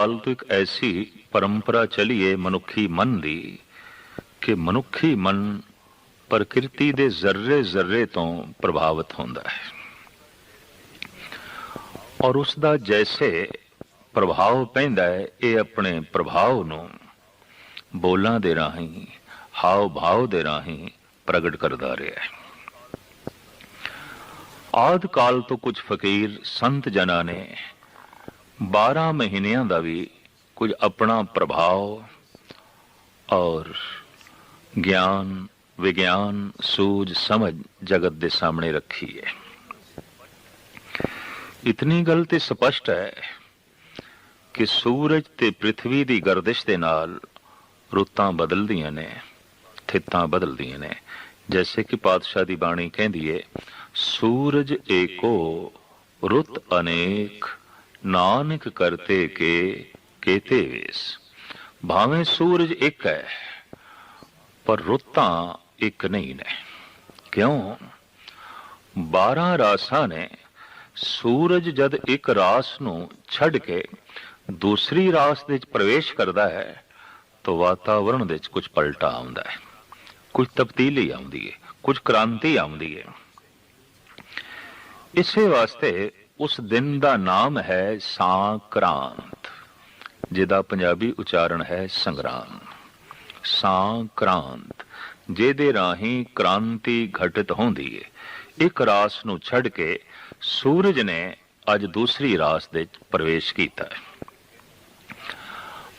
ਹਾਲ ਤੋਂ ਇੱਕ ਐਸੀ ਪਰੰਪਰਾ ਚਲੀ ਮਨੁੱਖੀ ਮਨ ਦੀ ਕਿ ਮਨੁੱਖੀ ਮਨ ਪ੍ਰਕਿਰਤੀ ਦੇ ਜ਼ਰਰੇ ਜ਼ਰਰੇ ਤੋਂ ਪ੍ਰਭਾਵਿਤ ਹੁੰਦਾ ਹੈ। ਔਰ ਉਸ ਦਾ ਜੈਸੇ ਪ੍ਰਭਾਵ ਪੈਂਦਾ ਹੈ, ਇਹ ਆਪਣੇ ਪ੍ਰਭਾਵ ਨੂੰ ਬੋਲਾਂ ਦੇ ਰਾਹੀਂ ਹਾਵ ਭਾਵ ਦੇ ਰਾਹੀਂ ਪ੍ਰਗਟ ਕਰਦਾ ਰਿਹਾ ਹੈ। ਆਦ ਕਾਲ ਤੋਂ ਕੁਝ ਫਕੀਰ ਸੰਤ ਜਨਾਂ ਨੇ 12 ਮਹੀਨਿਆਂ ਦਾ ਵੀ ਕੁਝ ਆਪਣਾ ਪ੍ਰਭਾਵ ਔਰ ਗਿਆਨ, ਵਿਗਿਆਨ, ਸੂਝ, ਸਮਝ ਜਗਤ ਦੇ ਸਾਹਮਣੇ ਰੱਖੀ ਹੈ। ਇਤਨੀ ਗੱਲ ਤੇ ਸਪਸ਼ਟ ਹੈ ਕਿ ਸੂਰਜ ਤੇ ਪ੍ਰithvi ਦੀ ਗਰਦਿਸ਼ ਦੇ ਨਾਲ ਰੁੱਤਾਂ ਬਦਲਦੀਆਂ ਨੇ, ਥਿੱਤਾਂ ਬਦਲਦੀਆਂ ਨੇ। ਜੈਸੇ ਕਿ ਪਾਤਸ਼ਾਹ ਦੀ ਬਾਣੀ ਕਹਿੰਦੀ ਹੈ ਸੂਰਜ ਏਕੋ ਰੁੱਤ ਅਨੇਕ ਨਾਨਕ ਕਰਤੇ ਕੇ ਕੇਤੇ ਵੇਸ। ਭਾਵੇਂ ਸੂਰਜ ਇੱਕ ਹੈ, ਪਰ ਰੁੱਤਾਂ ਇੱਕ ਨਹੀਂ ਨੇ। ਕਿਉਂ? 12 ਰਾਸਾਂ ਨੇ ਸੂਰਜ ਜਦ ਇੱਕ ਰਾਸ ਨੂੰ ਛੱਡ ਕੇ ਦੂਸਰੀ ਰਾਸ ਦੇ ਵਿੱਚ ਪ੍ਰਵੇਸ਼ ਕਰਦਾ ਹੈ, ਤਾਂ ਵਾਤਾਵਰਣ ਦੇ ਵਿੱਚ ਕੁਝ ਪਲਟਾ ਆਉਂਦਾ ਹੈ। ਕੁਝ ਤਬਦੀਲੀ ਆਉਂਦੀ ਹੈ, ਕੁਝ ਕ੍ਰਾਂਤੀ ਆਉਂਦੀ ਹੈ। ਇਸੇ ਵਾਸਤੇ ਉਸ ਦਿਨ ਦਾ ਨਾਮ ਹੈ ਸਾਂਕ੍ਰਾਂਤ, ਜਿਹਦਾ ਪੰਜਾਬੀ ਉਚਾਰਨ ਹੈ ਸੰਗਰਾਮ। ਸਾਂਕ੍ਰਾਂਤ, ਜਿਹਦੇ ਰਾਹੀਂ ਕ੍ਰਾਂਤੀ ਘਟਿਤ ਹੁੰਦੀ ਹੈ ਇੱਕ ਰਾਸ ਨੂੰ ਛੱਡ ਕੇ ਸੂਰਜ ਨੇ ਅੱਜ ਦੂਸਰੀ ਰਾਸ ਦੇ ਪ੍ਰਵੇਸ਼ ਕੀਤਾ ਹੈ।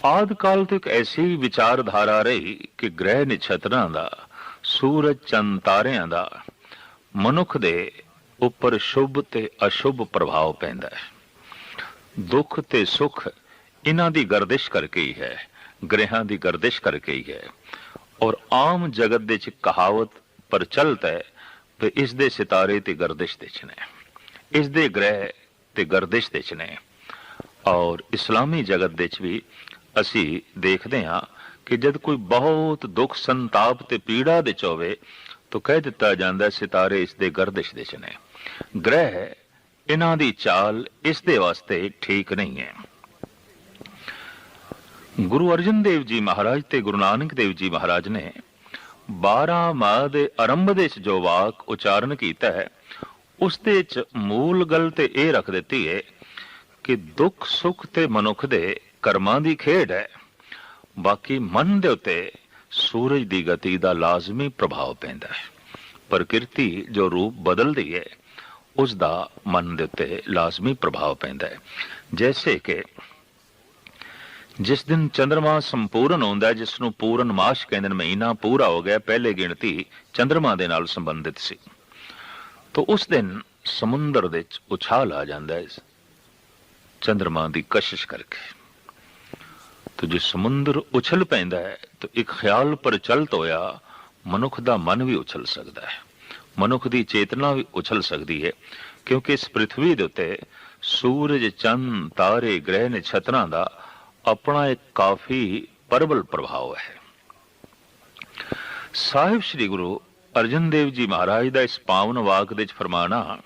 ਆਦ ਕਾਲ ਤੋਂ ਇੱਕ ਐਸੀ ਵਿਚਾਰਧਾਰਾ ਰਹੀ ਕਿ ਗ੍ਰਹਿ ਨਿਛਤਰਾਂ ਦਾ ਸੂਰਜ ਚੰਦ ਤਾਰਿਆਂ ਦਾ, ਮਨੁੱਖ ਦੇ ਉੱਪਰ ਸ਼ੁਭ ਤੇ ਅਸ਼ੁਭ ਪ੍ਰਭਾਵ ਪੈਂਦਾ ਹੈ। ਦੁੱਖ ਤੇ ਸੁੱਖ ਇਹਨਾਂ ਦੀ ਗਰਦਿਸ਼ ਕਰਕੇ ਹੀ ਹੈ, ਗ੍ਰਹਿਾਂ ਦੀ ਗਰਦਿਸ਼ ਕਰਕੇ ਹੀ ਹੈ। ਔਰ ਆਮ ਜਗਤ ਦੇ ਚ ਕਹਾਵਤ ਪ੍ਰਚਲਿਤ ਹੈ ਕਿ ਇਸ ਦੇ ਸਿਤਾਰੇ ਤੇ ਗਰਦਿਸ਼ ਦੇ ਚ ਨੇ ਇਸ ਦੇ ਗ੍ਰਹਿ ਤੇ ਗਰਦਿਸ਼ ਦੇ ਚ ਨੇ ਔਰ ਇਸਲਾਮੀ ਜਗਤ ਦੇ ਚ ਵੀ ਅਸੀਂ ਦੇਖਦੇ ਹਾਂ ਕਿ ਜਦ ਕੋਈ ਬਹੁਤ ਦੁੱਖ ਸੰਤਾਪ ਤੇ ਪੀੜਾ ਦੇ ਚ ਹੋਵੇ ਤਾਂ ਕਹਿ ਦਿੱਤਾ ਜਾਂਦਾ ਸਿਤਾਰੇ ਇਸ ਦੇ ਗਰਦਿਸ਼ ਦੇ ਚ ਨੇ ਗ੍ਰਹਿ, ਇਹਨਾਂ ਦੀ ਚਾਲ ਇਸ ਦੇ ਵਾਸਤੇ ਠੀਕ ਨਹੀਂ ਹੈ। ਗੁਰੂ ਅਰਜਨ ਦੇਵ ਜੀ ਮਹਾਰਾਜ ਤੇ ਗੁਰੂ ਨਾਨਕ ਦੇਵ ਜੀ ਮਹਾਰਾਜ ਨੇ 12 ਮਾਹ ਦੇ ਆਰੰਭ ਦੇ ਵਿੱਚ ਜੋ ਵਾਕ ਉਚਾਰਨ ਕੀਤਾ ਹੈ, ਉਸ ਦੇ ਵਿੱਚ ਮੂਲ ਗੱਲ ਤੇ ਇਹ ਰੱਖ ਦਿੱਤੀ ਹੈ ਕਿ ਦੁੱਖ, ਸੁੱਖ ਤੇ ਮਨੁੱਖ ਦੇ ਕਰਮਾਂ ਦੀ ਖੇਡ ਹੈ। ਬਾਕੀ ਮਨ ਦੇ ਉੱਤੇ ਸੂਰਜ ਦੀ ਗਤੀ ਦਾ ਲਾਜ਼ਮੀ ਪ੍ਰਭਾਵ ਪੈਂਦਾ ਹੈ। ਪ੍ਰਕਿਰਤੀ ਜੋ ਰੂਪ ਬਦਲਦੀ ਹੈ ਉਸ ਦਾ ਮਨ ਦੇ ਉੱਤੇ ਲਾਜ਼ਮੀ ਪ੍ਰਭਾਵ ਪੈਂਦਾ ਹੈ। ਜੈਸੇ ਕਿ ਜਿਸ ਦਿਨ ਚੰਦਰਮਾ ਸੰਪੂਰਨ ਹੁੰਦਾ ਜਿਸ ਨੂੰ ਪੂਰਨ ਮਾਸ਼ ਕਹਿੰਦੇ ਨੇ, ਮਹੀਨਾ ਪੂਰਾ ਹੋ ਗਿਆ, ਪਹਿਲੇ ਗਿਣਤੀ ਚੰਦਰਮਾ ਦੇ ਨਾਲ ਸੰਬੰਧਿਤ ਸੀ। ਤੋਂ ਉਸ ਦਿਨ ਸਮੁੰਦਰ ਵਿੱਚ ਉਛਾਲ ਆ ਜਾਂਦਾ ਹੈ। ਚੰਦਰਮਾ ਦੀ ਕਸ਼ਿਸ਼ ਕਰਕੇ। ਤੋ ਜੇ ਸਮੁੰਦਰ ਉਛਲ ਪੈਂਦਾ ਹੈ, ਤਾਂ ਇੱਕ ਖਿਆਲ ਪ੍ਰਚਲਿਤ ਹੋਇਆ, ਮਨੁੱਖ ਦਾ ਮਨ ਵੀ ਉਛਲ ਸਕਦਾ ਹੈ। ਮਨੁੱਖ ਦੀ ਚੇਤਨਾ ਵੀ ਉਛਲ ਸਕਦੀ ਹੈ, ਕਿਉਂਕਿ ਇਸ ਪ੍ਰithvi ਦੇ ਉੱਤੇ ਸੂਰਜ ਚੰਨ ਤਾਰੇ, ਗ੍ਰਹਿ, ਨਛਤਰਾਂ ਦਾ ਆਪਣਾ ਇੱਕ ਕਾਫੀ ਪਰਬਲ ਪ੍ਰਭਾਵ ਹੈ। ਸਾਹਿਬ ਸ੍ਰੀ ਗੁਰੂ ਅਰਜਨ ਦੇਵ ਜੀ ਮਹਾਰਾਜ ਦਾ ਇਸ ਪਾਵਨ ਵਾਕ ਦੇ ਵਿੱਚ ਫਰਮਾਨਾ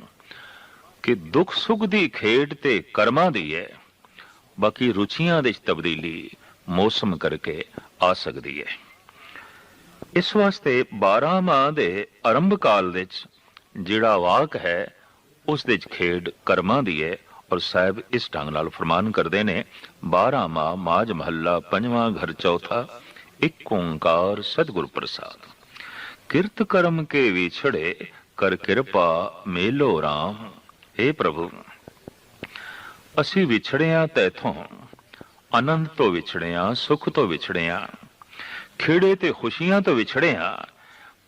ਕਿ ਦੁੱਖ ਸੁੱਖ ਦੀ ਖੇਡ ਤੇ ਕਰਮਾਂ ਦੀ ਹੈ, ਬਾਕੀ ਰੁਚੀਆਂ ਦੇ ਵਿੱਚ ਤਬਦੀਲੀ ਮੌਸਮ ਕਰਕੇ ਆ ਸਕਦੀ ਹੈ। ਇਸ ਵਾਸਤੇ 12 ਮਾਹ ਦੇ ਆਰੰਭ ਕਾਲ ਵਿੱਚ ਜਿਹੜਾ ਵਾਕ ਹੈ, ਉਸ ਦੇ ਖੇਡ ਕਰਮਾਂ ਦੀ ਹੈ ਔਰ ਸਾਹਿਬ ਇਸ ਢੰਗ ਨਾਲ ਫਰਮਾਨ ਕਰਦੇ ਨੇ 12 ਮਾਹ ਮਾਜ ਮਹੱਲਾ ਪੰਜਵਾਂ ਘਰ ਚੌਥਾ, ਇੱਕ ਓੰਕਾਰ ਸਤਿਗੁਰ ਪ੍ਰਸਾਦ। ਕਿਰਤ ਕਰਮ ਕੇ ਵਿਛੜੇ ਕਰ ਕਿਰਪਾ ਮੇਲੋ RAM हे ਪ੍ਰਭੂ। ਅਸੀਂ ਵਿਛੜਿਆ ਤੈਥੋਂ, ਆਨੰਦ ਤੋਂ ਵਿਛੜਿਆ, ਸੁਖ ਤੋਂ ਵਿਛੜਿਆ ਖੇੜੇ ਤੇ ਖੁਸ਼ੀਆਂ ਤੋਂ ਵਿਛੜੇ ਵਿਛੜਿਆ,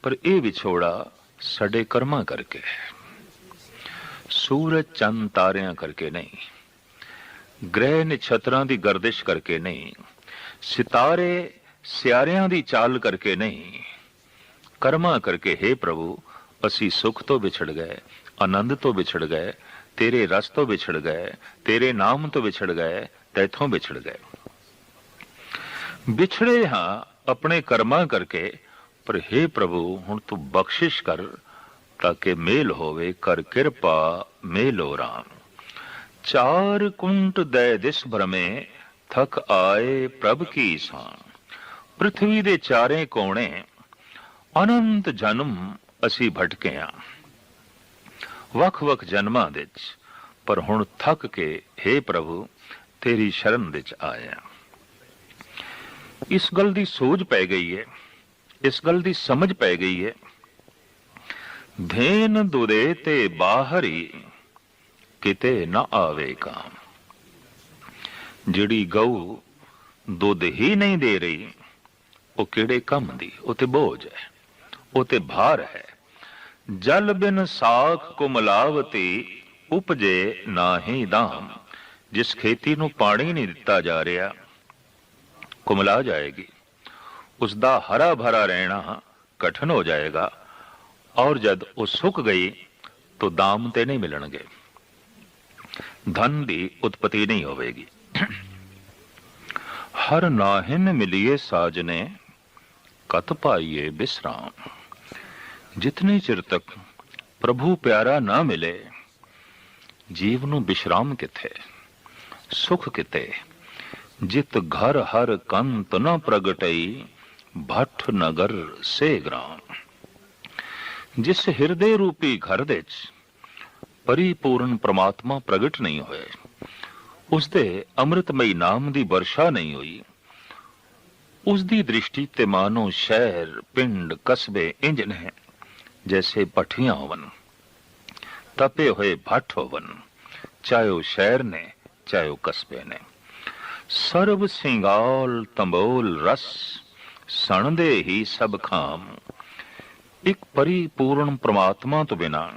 ਪਰ ਇਹ ਵਿਛੋੜਾ ਸਾਡੇ ਕਰਮਾਂ ਕਰਕੇ ਸੂਰਜ ਚੰਨ ਤਾਰਿਆਂ ਕਰਕੇ ਨਹੀਂ, ਗ੍ਰਹਿ ਨਛਤਰਾਂ ਦੀ ਗਰਦਿਸ਼ ਕਰਕੇ ਨਹੀਂ, ਸਿਤਾਰੇ ਸਿਆਰਿਆਂ ਦੀ ਚਾਲ ਕਰਕੇ ਨਹੀਂ, ਕਰਮਾਂ ਕਰਕੇ हे ਪ੍ਰਭੂ, ਅਸੀਂ ਸੁਖ ਤੋਂ ਵਿਛੜ ਗਏ, ਆਨੰਦ ਤੋਂ ਵਿਛੜ ਗਏ, ਤੇਰੇ ਰਸ ਤੋਂ ਵਿਛੜ ਗਏ, ਤੇਰੇ ਨਾਮ ਤੋਂ ਵਿਛੜ ਗਏ, ਤੈਥੋਂ ਵਿਛੜ ਗਏ। ਵਿਛੜੇ ਹਾਂ ਆਪਣੇ ਕਰਮਾਂ ਕਰਕੇ, ਪਰ हे ਪ੍ਰਭੂ, ਹੁਣ ਤੂੰ ਬਖਸ਼ਿਸ਼ ਕਰ ਤਾਂ ਕਿ ਮੇਲ ਹੋਵੇ, ਕਰ ਕਿਰਪਾ ਮੇਲੋ ਰਾਮ ਚਾਰ ਕੁੰਟ ਦੇ ਦਿਸ ਭਰਮੇ, ਥਕ ਆਏ ਪ੍ਰਭ ਕੀ ਸਾਂ। ਪ੍ਰithvi ਦੇ ਚਾਰੇ ਕੋਣੇ, ਅਨੰਤ ਜਨਮ ਅਸੀਂ ਭਟਕੇ ਆ ਵੱਖ-ਵੱਖ ਜਨਮਾਂ ਵਿੱਚ, ਪਰ ਹੁਣ ਥੱਕ ਕੇ हे ਪ੍ਰਭੂ, ਤੇਰੀ ਸ਼ਰਨ ਵਿੱਚ ਆਇਆ। ਇਸ ਗੱਲ ਦੀ ਸੋਝ ਪੈ ਗਈ ਹੈ, ਇਸ ਗੱਲ ਦੀ ਸਮਝ ਪੈ ਗਈ ਹੈ। ਧੇਨ ਦੁਰੇ ਤੇ ਬਾਹਰੀ, ਕਿਤੇ ਨਾ ਆਵੇ ਜਿਹੜੀ ਗਊ ਦੁੱਧ ਹੀ ਨਹੀਂ ਦੇ ਰਹੀ, ਉਹ ਕਿਹੜੇ ਕੰਮ ਦੀ? ਉਹ ਤੇ ਬੋਝ ਹੈ, ਉਹ ਤੇ ਭਾਰ ਹੈ। ਜਲ ਬਿਨ ਸਾਖ ਕੁਮਲਾਵਤੀ ਉਪਜੇ ਨਾਹੀ ਦਾਮ। ਜਿਸ ਖੇਤੀ ਨੂੰ ਪਾਣੀ ਨਹੀਂ ਦਿੱਤਾ ਜਾ ਰਿਹਾ ਕੁਮਲਾ ਜਾਏਗੀ। ਉਸ ਦਾ ਹਰਾ ਭਰਾ ਰਹਿਣਾ ਕਠਨ ਹੋ ਜਾਏਗਾ ਔਰ ਜਦ ਉਹ ਸੁੱਕ ਗਈ ਤਾਂ ਦਾਮ ਤੇ ਨਹੀਂ ਮਿਲਣਗੇ। ਧਨ ਦੀ ਉਤਪਤੀ ਨਹੀਂ ਹੋਵੇਗੀ। ਹਰ ਨਾਹਿਨ ਮਿਲੀਏ ਸਾਜਨੇ, ਕਤ ਪਾਈਏ ਬਿਸਰਾਮ। ਜਿਤਨੇ ਚਿਰ ਤੱਕ ਪ੍ਰਭੂ ਪਿਆਰਾ ਨਾ ਮਿਲੇ, ਜੀਵ ਨੂੰ ਬਿਸ਼ਰਾਮ ਕਿੱਥੇ, ਸੁਖ ਕਿਤੇ ਜਿਤ ਘਰ ਹਰ ਕੰਤ ਨ ਪ੍ਰਗਟਈ ਭੱਠ ਨਗਰ ਸੇ ਗ੍ਰਾਮ। ਜਿਸ ਹਿਰਦੇ ਰੂਪੀ ਘਰ ਦੇ ਚ ਪਰਿਪੂਰਨ ਪ੍ਰਮਾਤਮਾ ਪ੍ਰਗਟ ਨਹੀਂ ਹੋਏ ਉਸ ਦੇ ਅੰਮ੍ਰਿਤਮਈ ਨਾਮ ਦੀ ਵਰਸ਼ਾ ਨਹੀਂ ਹੋਈ ਉਸ ਦੀ ਦ੍ਰਿਸ਼ਟੀ ਤੇ ਮਾਨੋ ਸ਼ਹਿਰ, ਪਿੰਡ, ਕਸਬੇ ਇੰਜ ਨੇ, ਜੈਸੇ ਪਠੀਆਂ ਹੋਵਨ, ਤਪੇ ਹੋਏ ਭੱਠ ਹੋਵਨ ਚਾਹੇ ਉਹ ਸ਼ਹਿਰ ਨੇ ਚਾਹੇ ਉਹ ਕਸਬੇ ਨੇ। ਸਰਬ ਸਿੰਗਾਲ ਤੰਬੋਲ ਰਸ, ਸਣਦੇ ਹੀ ਸਭ ਖਾਮ। ਇੱਕ ਪਰਿਪੂਰਨ ਪ੍ਰਮਾਤਮਾ ਤੋਂ ਬਿਨਾ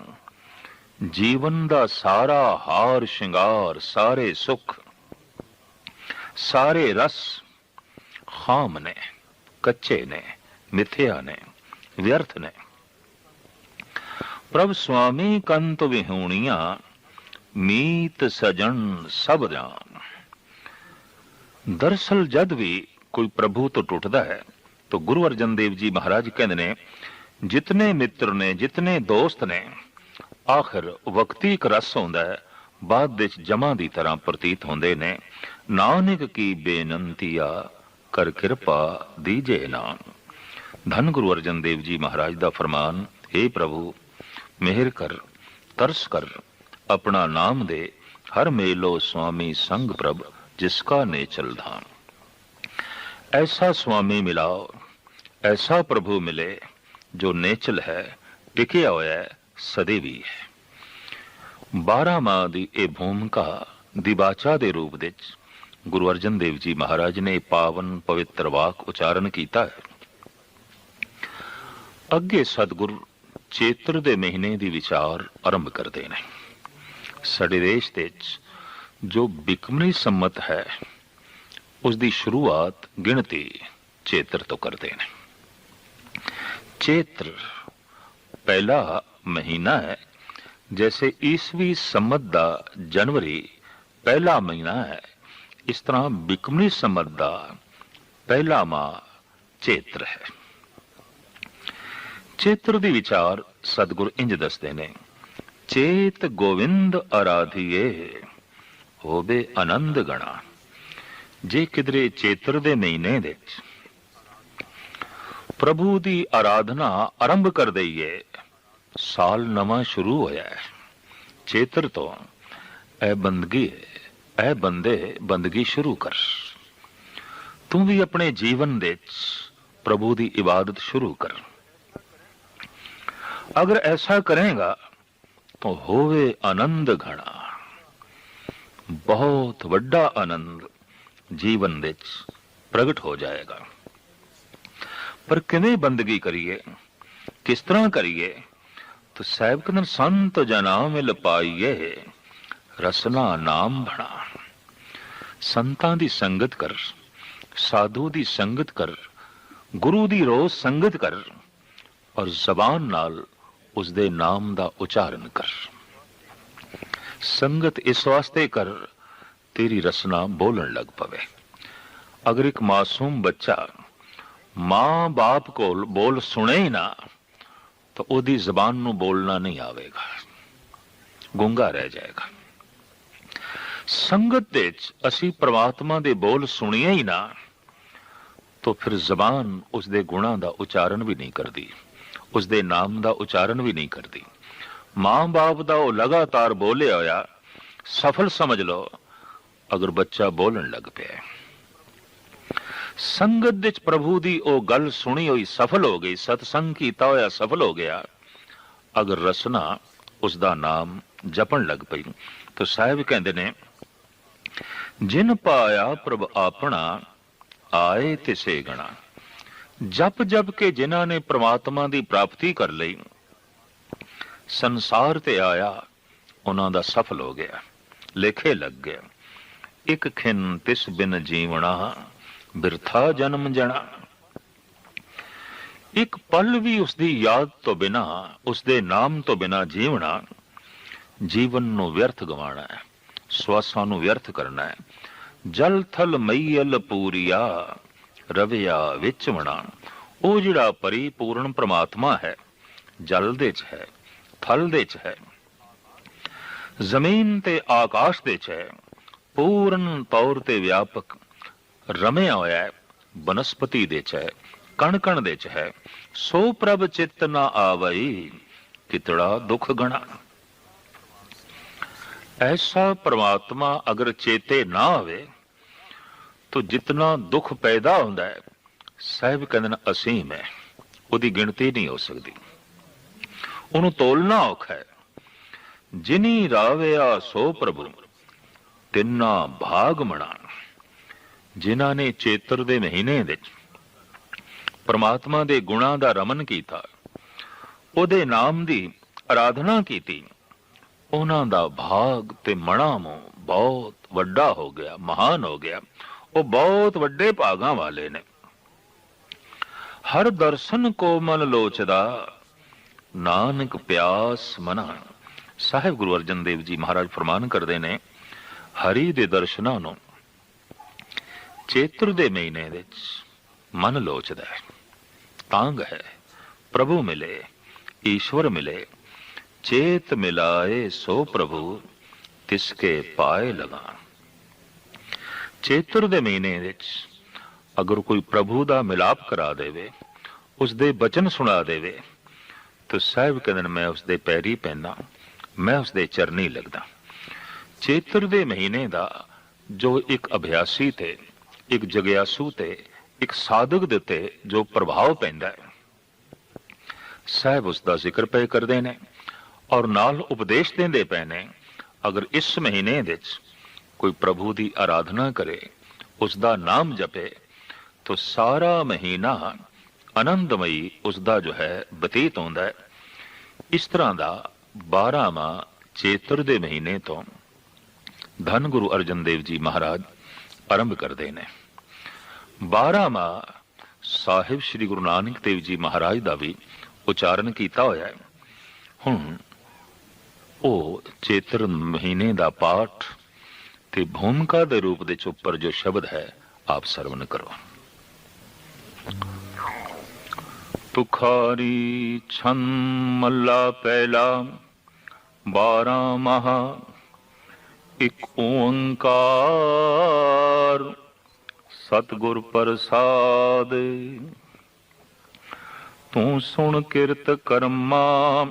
ਜੀਵਨ ਦਾ ਸਾਰਾ ਹਾਰ ਸ਼ਿੰਗਾਰ, ਸਾਰੇ ਸੁਖ, ਸਾਰੇ ਰਸ ਖਾਮ ਨੇ, ਕੱਚੇ ਨੇ, ਮਿੱਥਿਆ ਨੇ, ਵਿਅਰਥ ਨੇ। ਪ੍ਰਭ ਸੁਆਮੀ ਕੰਤ ਵਿਹੂਣੀਆਂ, ਮੀਤ ਸਜਣ ਸਭ ਜਾਨ ਦਰਸਲ ਜਦ ਵੀ ਕੋਈ ਪ੍ਰਭੂ ਤੋਂ ਟੁੱਟਦਾ ਹੈ, ਤਾਂ ਗੁਰੂ ਅਰਜਨ ਦੇਵ ਜੀ ਮਹਾਰਾਜ ਕਹਿੰਦੇ ਨੇ, ਜਿਤਨੇ ਮਿੱਤਰ ਨੇ, ਜਿਤਨੇ ਦੋਸਤ ਨੇ, ਆਖਰ ਵਕਤੀ ਇੱਕ ਰਸ ਹੁੰਦਾ ਹੈ, ਬਾਅਦ ਵਿੱਚ ਜਮਾ ਦੀ ਤਰ੍ਹਾਂ ਪ੍ਰਤੀਤ ਹੁੰਦੇ ਨੇ, ਨਾਨਕ ਕੀ ਬੇਨੰਤੀਆ ਕਰ ਕਿਰਪਾ ਦੀਜੇ ਨਾਮ। ਧੰਨ ਗੁਰੂ ਅਰਜਨ ਦੇਵ ਜੀ ਮਹਾਰਾਜ ਦਾ ਫਰਮਾਨ हे ਪ੍ਰਭੂ, ਮਿਹਰ ਕਰ, ਤਰਸ ਕਰ, ਆਪਣਾ ਨਾਮ ਦੇ, ਹਰ ਮੇਲੋ ਸੁਆਮੀ ਸੰਗ ਪ੍ਰਭ ਜਿਸਕਾ ਨੇਚਲ ਧਾਮ ਐਸਾ ਸੁਆਮੀ ਮਿਲਾਓ ਐਸਾ ਪ੍ਰਭੂ ਮਿਲੇ ਜੋ ਨੇਚਲ ਹੈ ਟਿਕਿਆ ਹੋਇਆ ਹੈ ਸਦੀਵੀ ਹੈ 12 ਮਾਹ ਦੀ ਇਹ ਭੂਮਿਕਾ ਦਿਬਾਚਾ ਦੇ ਰੂਪ ਵਿੱਚ ਗੁਰੂ ਅਰਜਨ ਦੇਵ ਜੀ ਮਹਾਰਾਜ ਨੇ ਪਾਵਨ ਪਵਿੱਤਰ ਵਾਕ ਉਚਾਰਨ ਕੀਤਾ ਹੈ ਅੱਗੇ ਸਤਿਗੁਰ ਚੇਤਰ ਦੇ ਮਹੀਨੇ ਦੀ ਵਿਚਾਰ ਆਰੰਭ ਕਰਦੇ ਨੇ ਸਾਡੇ ਦੇਸ਼ ਦੇ ਵਿੱਚ ਜੋ ਬਿਕਮਨੀ ਸੰਮਤ ਹੈ ਉਸ ਦੀ ਸ਼ੁਰੂਆਤ ਗਿਣਤੀ ਚੇਤਰ ਤੋਂ ਕਰਦੇ ਨੇ। ਚੇਤਰ ਪਹਿਲਾ ਮਹੀਨਾ ਹੈ, ਜੈਸੇ ਈਸਵੀ ਸੰਮਤ ਦਾ ਜਨਵਰੀ ਪਹਿਲਾ ਮਹੀਨਾ ਹੈ, ਇਸ ਤਰ੍ਹਾਂ ਬਿਕਮਨੀ ਸੰਮਤ ਦਾ ਪਹਿਲਾ ਮਾਹ ਚੇਤਰ ਹੈ। ਚੇਤਰ ਦੀ ਵਿਚਾਰ ਸਤਿਗੁਰ ਇੰਜ ਦੱਸਦੇ ਨੇ, ਚੇਤ ਗੋਵਿੰਦ ਆਰਾਧੀਏ ਹੋਵੇ ਆਨੰਦ ਗਣਾ। ਜੇ ਕਿਦਰੇ ਚੇਤਰ ਦੇ ਮਹੀਨੇ ਦੇ ਪ੍ਰਭੂ ਦੀ ਆਰਾਧਨਾ ਆਰੰਭ ਕਰ ਦਈਏ। ਸਾਲ ਨਵਾਂ ਸ਼ੁਰੂ ਹੋਇਆ ਹੈ। ਚੇਤਰ ਤੋਂ ਇਹ ਬੰਦਗੀ ਹੈ ਇਹ ਬੰਦੇ ਬੰਦਗੀ ਸ਼ੁਰੂ ਕਰ। ਤੂੰ ਵੀ ਆਪਣੇ ਜੀਵਨ ਦੇ ਪ੍ਰਭੂ ਦੀ ਇਬਾਦਤ ਸ਼ੁਰੂ ਕਰ। ਅਗਰ ਐਸਾ ਕਰੇਗਾ, ਤਾਂ ਹੋਵੇ ਆਨੰਦ ਘਣਾ ਬਹੁਤ ਵੱਡਾ ਆਨੰਦ ਜੀਵਨ ਵਿੱਚ ਪ੍ਰਗਟ ਹੋ ਜਾਏਗਾ। ਪਰ ਕਿਵੇਂ ਬੰਦਗੀ ਕਰੀਏ? ਕਿਸ ਤਰ੍ਹਾਂ ਕਰੀਏ? ਤਾਂ ਸਾਹਿਬ ਕਹਿੰਦੇ ਸੰਤ ਜਨਾ ਮਿਲ ਪਾਈਏ, ਰਸਨਾ ਨਾਮ ਬਣਾ। ਸੰਤਾਂ ਦੀ ਸੰਗਤ ਕਰ, ਸਾਧੂ ਦੀ ਸੰਗਤ ਕਰ, ਗੁਰੂ ਦੀ ਰੋਜ਼ ਸੰਗਤ ਕਰ, ਔਰ ਜ਼ਬਾਨ ਨਾਲ ਉਸ ਦੇ ਨਾਮ ਦਾ ਉਚਾਰਨ ਕਰ। ਸੰਗਤ ਇਸ ਵਾਸਤੇ ਕਰ, ਤੇਰੀ ਰਸਨਾ ਬੋਲਣ ਲੱਗ ਪਵੇ। ਅਗਰ ਇੱਕ ਮਾਸੂਮ ਬੱਚਾ ਮਾਂ ਬਾਪ ਕੋਲ ਬੋਲ ਸੁਣੇ ਹੀ ਨਾ, ਤਾਂ ਉਹਦੀ ਜ਼ਬਾਨ ਨੂੰ ਬੋਲਣਾ ਨਹੀਂ ਆਵੇਗਾ। ਗੁੰਗਾ ਰਹਿ ਜਾਏਗਾ। ਸੰਗਤ ਦੇ ਵਿੱਚ ਅਸੀਂ ਪ੍ਰਮਾਤਮਾ ਦੇ ਬੋਲ ਸੁਣੀਏ ਹੀ ਨਾ, ਤਾਂ ਫਿਰ ਜ਼ਬਾਨ ਉਸ ਦੇ ਗੁਣਾਂ ਦਾ ਉਚਾਰਨ ਵੀ ਨਹੀਂ ਕਰਦੀ ਉਸ ਦੇ ਨਾਮ ਦਾ ਉਚਾਰਨ ਵੀ ਨਹੀਂ ਕਰਦੀ। ਮਾਂ-ਬਾਪ ਦਾ ਉਹ ਲਗਾਤਾਰ ਬੋਲਿਆ ਹੋਇਆ, ਸਫਲ ਸਮਝ ਲਓ, ਅਗਰ ਬੱਚਾ ਬੋਲਣ ਲੱਗ ਪਿਆ। ਸੰਗਤ ਵਿੱਚ ਪ੍ਰਭੂ ਦੀ ਉਹ ਗੱਲ ਸੁਣੀ ਹੋਈ ਸਫਲ ਹੋ ਗਈ, ਸਤਸੰਗ ਕੀਤਾ ਹੋਇਆ ਸਫਲ ਹੋ ਗਿਆ, ਅਗਰ ਰਸਨਾ ਉਸ ਦਾ ਨਾਮ ਜਪਣ ਲੱਗ ਪਈ, ਤਾਂ ਸਾਹਿਬ ਕਹਿੰਦੇ ਨੇ, ਜਿਨ ਪਾਇਆ ਪ੍ਰਭ ਆਪਣਾ, ਆਏ ਤਿਸੇ ਗਣਾ। ਜਪ ਜਪ ਕੇ ਜਿਨ੍ਹਾਂ ਨੇ ਪ੍ਰਮਾਤਮਾ ਦੀ ਪ੍ਰਾਪਤੀ ਕਰ ਲਈ ਸੰਸਾਰ ਤੇ ਆਇਆ, ਉਹਨਾਂ ਦਾ ਸਫਲ ਹੋ ਗਿਆ, ਲੇਖੇ ਲੱਗ ਗਿਆ। ਇੱਕ ਖਿੰ ਤਿਸ ਬਿਨ ਜੀਵਣਾ, ਬਿਰਥਾ ਜਨਮ ਜਣਾ। ਇੱਕ ਪਲ ਵੀ ਉਸ ਦੀ ਯਾਦ ਤੋਂ ਬਿਨਾ ਉਸ ਦੇ ਨਾਮ ਤੋਂ ਬਿਨਾ ਜੀਵਣਾ, ਜੀਵਨ ਨੂੰ ਵਿਅਰਥ ਗਵਾਣਾ ਹੈ, ਸਵਾਸਾਂ ਨੂੰ ਵਿਅਰਥ ਕਰਨਾ ਹੈ। ਜਲ ਥਲ ਮਈਲ ਪੂਰੀਆ, ਰਵਿਆ ਵਿੱਚ ਵਣਾ ਉਹ ਜਿਹੜਾ ਪਰਿਪੂਰਨ ਪ੍ਰਮਾਤਮਾ ਹੈ, ਜਲ ਦੇ ਚ ਹੈ। ਫਲ ਦੇ ਚ ਹੈ। ਜ਼ਮੀਨ ਤੇ ਆਕਾਸ਼ ਦੇ ਚ ਹੈ। ਪੂਰਨ ਤੌਰ ਤੇ ਵਿਆਪਕ ਰਮਿਆ ਹੋਇਆ ਹੈ। ਬਨਸਪਤੀ ਦੇ ਚ ਹੈ। ਕਣ ਕਣ ਦੇ ਚ ਹੈ। ਸੋ ਪ੍ਰਭ ਚਿਤ ਨਾ ਆਵਈ, ਕਿਤੜਾ ਦੁਖ ਗਣਾ। ਐਸਾ ਪ੍ਰਮਾਤਮਾ ਅਗਰ ਚੇਤੇ ਨਾ ਆਵੇ, ਤਾਂ ਜਿਤਨਾ ਦੁੱਖ ਪੈਦਾ ਹੁੰਦਾ ਹੈ, ਸਾਹਿਬ ਕਹਿੰਦੇ ਨੇ ਅਸੀਮ ਹੈ। ਉਹਦੀ ਗਿਣਤੀ ਨਹੀਂ ਹੋ ਸਕਦੀ। ਉਹਨੂੰ ਤੋਲਣਾ ਔਖਾ ਹੈ। ਜਿਨੀ ਰਾਵਿਆ ਸੋ ਪ੍ਰਭੂ, ਤਿੰਨਾ ਭਾਗ ਮਣਾ ਜਿਨ੍ਹਾਂ ਨੇ ਚੇਤਰ ਦੇ ਮਹੀਨੇ ਵਿੱਚ ਪ੍ਰਮਾਤਮਾ ਦੇ ਗੁਣਾਂ ਦਾ ਰਮਨ ਕੀਤਾ, ਉਹਦੇ ਨਾਮ ਦੀ ਆਰਾਧਨਾ ਕੀਤੀ, ਉਹਨਾਂ ਦਾ ਭਾਗ ਤੇ ਮਣਾਮੋ ਬਹੁਤ ਵੱਡਾ ਹੋ ਗਿਆ, ਮਹਾਨ ਹੋ ਗਿਆ। ਉਹ ਬਹੁਤ ਵੱਡੇ ਭਾਗਾਂ ਵਾਲੇ ਨੇ। ਹਰ ਦਰਸ਼ਨ ਕੋਮਲ ਲੋਚਦਾ ਨਾਨਕ ਪਿਆਸ ਮਨਾ ਸਾਹਿਬ ਗੁਰੂ ਅਰਜਨ ਦੇਵ ਜੀ ਮਹਾਰਾਜ ਫਰਮਾਨ ਕਰਦੇ ਨੇ, ਹਰੀ ਦੇ ਦਰਸ਼ਨਾਂ ਨੂੰ ਚੇਤਰ ਦੇ ਮਹੀਨੇ ਵਿੱਚ ਮਨ ਲੋਚਦਾ ਹੈ। ਤਾਂਗ ਹੈ, ਪ੍ਰਭੂ ਮਿਲੇ, ਈਸ਼ਵਰ ਮਿਲੇ, ਚੇਤ ਮਿਲਾਏ ਸੋ ਪ੍ਰਭੂ ਤਿਸਕੇ ਪਾਏ ਲਗਾ ਚੇਤਰ ਦੇ ਮਹੀਨੇ ਵਿੱਚ ਅਗਰ ਕੋਈ ਪ੍ਰਭੂ ਦਾ ਮਿਲਾਪ ਕਰਾ ਦੇਵੇ ਉਸ ਦੇ ਬਚਨ ਸੁਣਾ ਦੇਵੇ ਤਾਂ ਸਾਹਿਬ ਕਹਿੰਦੇ ਨੇ, ਮੈਂ ਉਸ ਦੇ ਪੈਰੀ ਪੈਂਦਾ, ਮੈਂ ਉਸ ਦੇ ਚਰਨੀ ਲੱਗਦਾ। ਚੇਤਰ ਦੇ ਮਹੀਨੇ ਦਾ ਜੋ ਇੱਕ ਅਭਿਆਸੀ ਤੇ, ਇੱਕ ਜਗਿਆਸੂ ਤੇ, ਇੱਕ ਸਾਧਕ ਦੇ ਉੱਤੇ ਜੋ ਪ੍ਰਭਾਵ ਪੈਂਦਾ ਹੈ, ਸਾਹਿਬ ਉਸ ਦਾ ਜ਼ਿਕਰ ਪਏ ਕਰਦੇ ਨੇ ਔਰ ਨਾਲ ਉਪਦੇਸ਼ ਦਿੰਦੇ ਪਏ ਨੇ, ਅਗਰ ਇਸ ਮਹੀਨੇ ਵਿੱਚ ਕੋਈ ਪ੍ਰਭੂ ਦੀ ਆਰਾਧਨਾ ਕਰੇ ਉਸ ਦਾ ਨਾਮ ਜਪੇ, ਤਾਂ ਸਾਰਾ ਮਹੀਨਾ ਆਨੰਦਮਈ ਉਸ ਦਾ ਜੋ ਹੈ ਬਤੀਤ ਹੁੰਦਾ ਹੈ। ਇਸ ਤਰ੍ਹਾਂ ਦਾ 12ਵਾਂ ਚੇਤਰ ਦੇ ਮਹੀਨੇ ਤੋਂ ਧੰਨ ਗੁਰੂ ਅਰਜਨ ਦੇਵ ਜੀ ਮਹਾਰਾਜ ਆਰੰਭ ਕਰਦੇ ਨੇ। 12ਵਾਂ ਸਾਹਿਬ ਸ੍ਰੀ ਗੁਰੂ ਨਾਨਕ ਦੇਵ ਜੀ ਮਹਾਰਾਜ ਦਾ ਵੀ ਉਚਾਰਨ ਕੀਤਾ ਹੋਇਆ ਹੈ। ਹੁਣ ਉਹ ਚੇਤਰ ਮਹੀਨੇ ਦਾ ਪਾਠ ਤੇ ਭੂਮਿਕਾ ਦੇ ਰੂਪ ਦੇ ਉੱਪਰ ਜੋ ਸ਼ਬਦ ਹੈ, ਆਪ ਸਰਵਣ ਕਰੋ। ਤੁਖਾਰੀ ਛੰਨ ਮੱਲਾ ਪਹਿਲਾ 12 ਮਹਾ ਇੱਕ ਓੰਕਾਰ ਸਤਿਗੁਰ ਪ੍ਰਸਾਦ। ਤੂੰ ਸੁਣ ਕਿਰਤ ਕਰਮਾ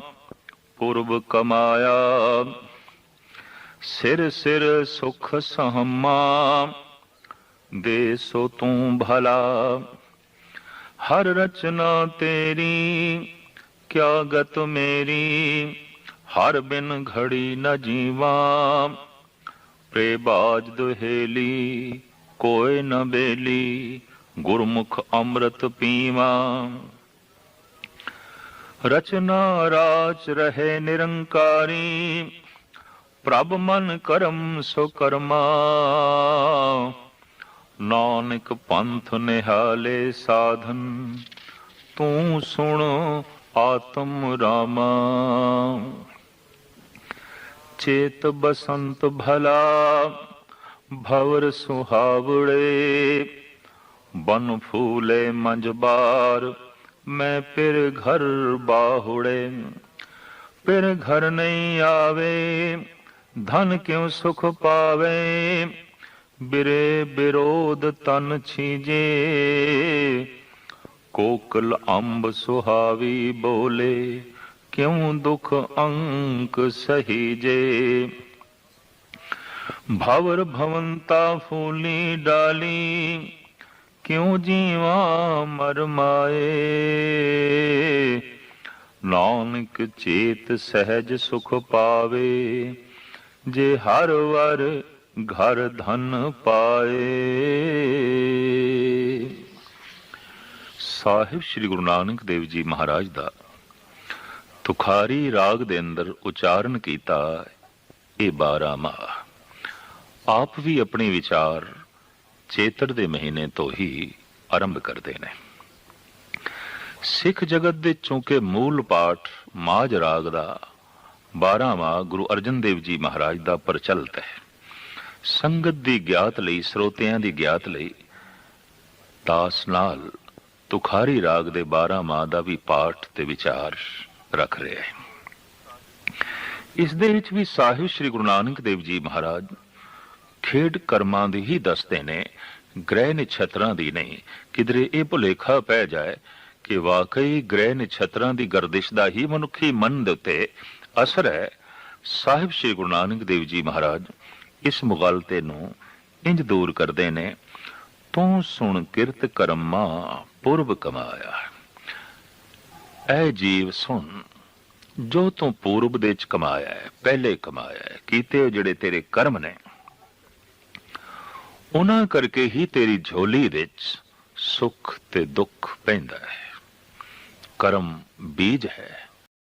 ਪੁਰਬ ਕਮਾਇਆ, ਸਿਰ ਸਿਰ ਸੁਖ ਸਹਮਾ, ਦੇ ਸੋ ਤੂੰ ਭਲਾ। ਹਰ ਰਚਨਾ ਤੇਰੀ ਕਿਆ ਗਤ ਮੇਰੀ, ਹਰ ਬਿਨ ਘੜੀ ਨ ਜੀਵਾਂ। ਪ੍ਰੇਬਾਜ ਦੁਹੇਲੀ, ਕੋਇ ਨ ਬੇਲੀ, ਗੁਰਮੁਖ ਅੰਮ੍ਰਿਤ ਪੀਵਾਂ। ਰਚਨਾ ਰਾਚ ਰਹੇ ਨਿਰੰਕਾਰੀ, ਪ੍ਰਭ ਮਨ ਕਰਮ ਸੋ ਕਰਮਾ। ਨਾਨਕ ਪੰਥ ਨਿਹਾਲੇ ਸਾਧਨ, ਤੂੰ ਸੁਣ ਆਤਮ ਰਾਮਾ। ਚੇਤ ਬਸੰਤ ਭਲਾ, ਭਵਰ ਸੁਹਾਵੜੇ, ਬਨ ਫੂਲੇ ਮੰਜਬਾਰ ਮੈਂ ਫਿਰ ਘਰ ਬਾਹੁੜੇ। ਫਿਰ ਘਰ ਨਹੀਂ ਆਵੇ, ਧਨ ਕਿਉ ਸੁਖ ਪਾਵੇ ਬਿਰੇ ਬਿਰੋਧ ਤਨ ਛੀਜੇ, ਕੋਕਲ ਅੰਬ ਸੁਹਾਵੀ ਬੋਲੇ, ਕਿਉ ਦੁਖ ਅੰਕ ਸਹੀਜੇ ਭਵਰ ਭਵੰਤਾ ਫੂਲੀ ਡਾਲੀ, ਕਿਉ ਜੀਵਾ ਮਰਮਾਏ ਨਾਨਕ ਚੇਤ ਸਹਿਜ ਸੁਖ ਪਾਵੇ, ਜੇ ਹਰ ਵਰ ਘਰ ਧਨ ਪਾਏ। ਸਾਹਿਬ ਸ੍ਰੀ ਗੁਰੂ ਨਾਨਕ ਦੇਵ ਜੀ ਮਹਾਰਾਜ ਦਾ ਤੁਖਾਰੀ ਰਾਗ ਦੇ ਅੰਦਰ ਉਚਾਰਨ ਕੀਤਾ ਇਹ 12 ਮਾਹ ਆਪ ਵੀ ਆਪਣੇ ਵਿਚਾਰ ਚੇਤਰ ਦੇ ਮਹੀਨੇ ਤੋਂ ਹੀ ਆਰੰਭ ਕਰਦੇ ਨੇ। ਸਿੱਖ ਜਗਤ ਦੇ ਚੂੰਕਿ ਮੂਲ ਪਾਠ ਮਾਜ ਰਾਗ ਦਾ 12ਵਾਂ ਗੁਰੂ ਅਰਜਨ ਦੇਵ ਜੀ ਮਹਾਰਾਜ ਦਾ ਪ੍ਰਚਲਿਤ ਹੈ। ਸੰਗਤ ਦੀ ਗਿਆਤ ਲਈ, ਸਰੋਤਿਆਂ ਦੀ ਗਿਆਤ ਲਈ, ਤਾਸ ਨਾਲ ਤੁਖਾਰੀ ਰਾਗ ਦੇ 12 ਮਾਹ ਦਾ ਵੀ ਪਾਠ ਤੇ ਵਿਚਾਰ ਰੱਖ ਰਿਹਾ ਹੈ। ਇਸ ਦੇ ਵਿੱਚ ਵੀ ਸਾਹਿਬ ਸ੍ਰੀ ਗੁਰੂ ਨਾਨਕ ਦੇਵ ਜੀ ਮਹਾਰਾਜ ਖੇਡ ਕਰਮਾਂ ਦੀ ਹੀ ਦੱਸਦੇ ਨੇ, ਗ੍ਰਹਿ ਨਛਤਰਾਂ ਦੀ ਨਹੀਂ, ਕਿਧਰੇ ਇਹ ਭੁਲੇਖਾ ਪੈ ਜਾਏ ਕਿ ਵਾਕਈ ਗ੍ਰਹਿ ਨਛਤਰਾਂ ਦੀ ਗਰਦਿਸ਼ ਦਾ ਹੀ ਮਨੁੱਖੀ ਮਨ ਦੇ ਉੱਤੇ ਅਸਰ ਹੈ। ਸਾਹਿਬ ਸ੍ਰੀ ਗੁਰੂ ਨਾਨਕ ਦੇਵ ਜੀ ਮਹਾਰਾਜ ਇਸ ਮੁਗਲਤੇ ਨੂੰ ਇੰਜ ਦੂਰ ਕਰਦੇ ਨੇ, ਤੂੰ ਸੁਣ ਕਿਰਤ ਕਰਮਾ ਪੁਰਬ ਕਮਾਇਆ ਐ ਜੀਵ ਸੁਣ, ਜੋ ਤੂੰ ਪੂਰਬ ਦੇ ਚ ਕਮਾਇਆ ਹੈ, ਪਹਿਲੇ ਕਮਾਇਆ ਹੈ, ਕੀਤੇ ਜਿਹੜੇ ਤੇਰੇ ਕਰਮ ਨੇ, ਉਹਨਾਂ ਕਰਕੇ ਹੀ ਤੇਰੀ ਝੋਲੀ ਵਿੱਚ ਸੁੱਖ ਤੇ ਦੁੱਖ ਪੈਂਦਾ ਹੈ। ਕਰਮ ਬੀਜ ਹੈ।